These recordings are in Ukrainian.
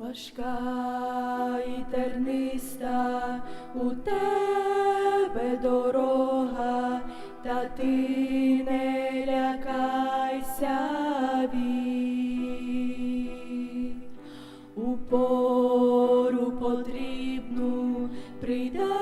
Важка і терниста у тебе дорога, та ти не лякайся вір. У потрібну прийде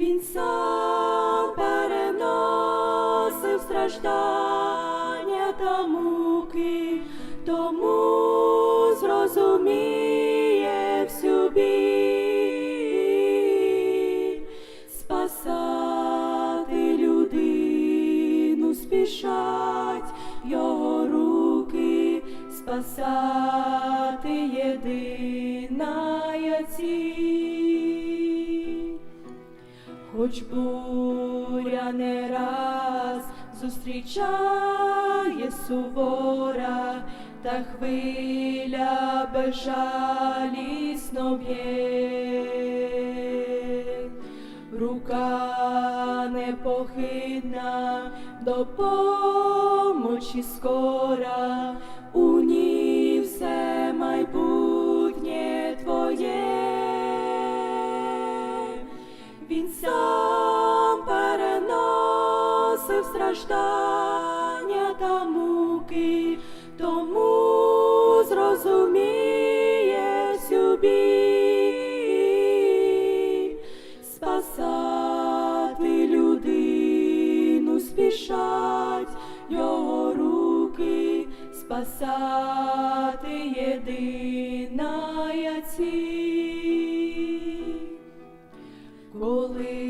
Він сам переносив страждання та муки, тому зрозуміє всю біль. Спасати людину спішать його руки, спасати єдина Хоч буря не раз зустрічає сувора, та хвиля безжалісно б'є. Рука непохитна допомочі скора, страждання та муки, тому зрозуміє біль. Спасати людину спішать його руки, спасати єдина ціль. Коли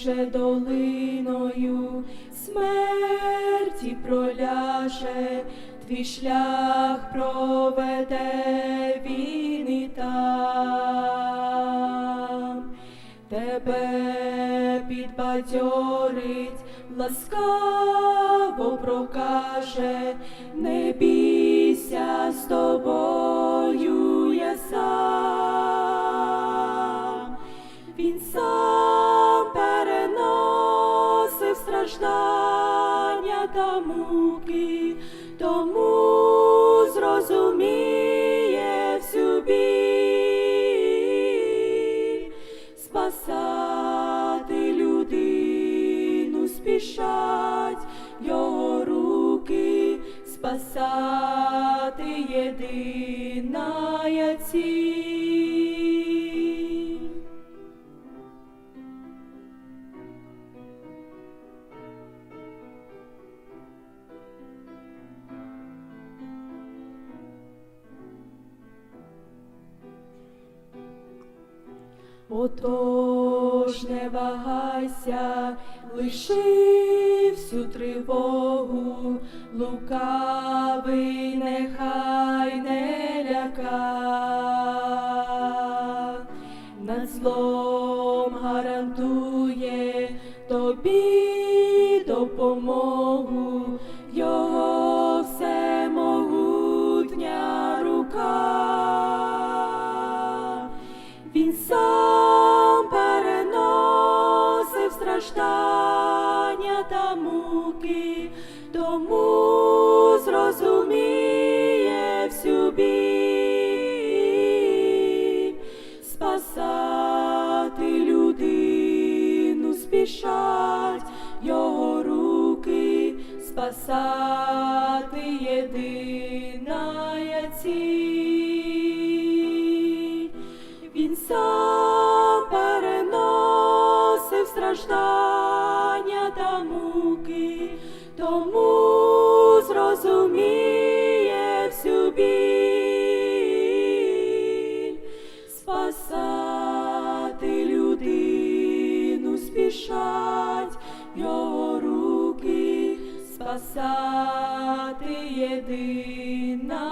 же долиною смерті проляже, твій шлях проведе він і там, тебе підбадьорить, ласкаво прокаже, не бійся з тобою я сам. Тому зрозуміє всю біль. Спасати людину спішать його руки, спасати єдина ціль. Отож не вагайся, лиши всю тривогу, лукавий нехай не ляка, над злом гарантує тобі допомогу, тому зрозуміє всю біль. Спасати людину спішать його руки, спасати єдина ціль. Спасати людину спішать. Його руки, спасати єдина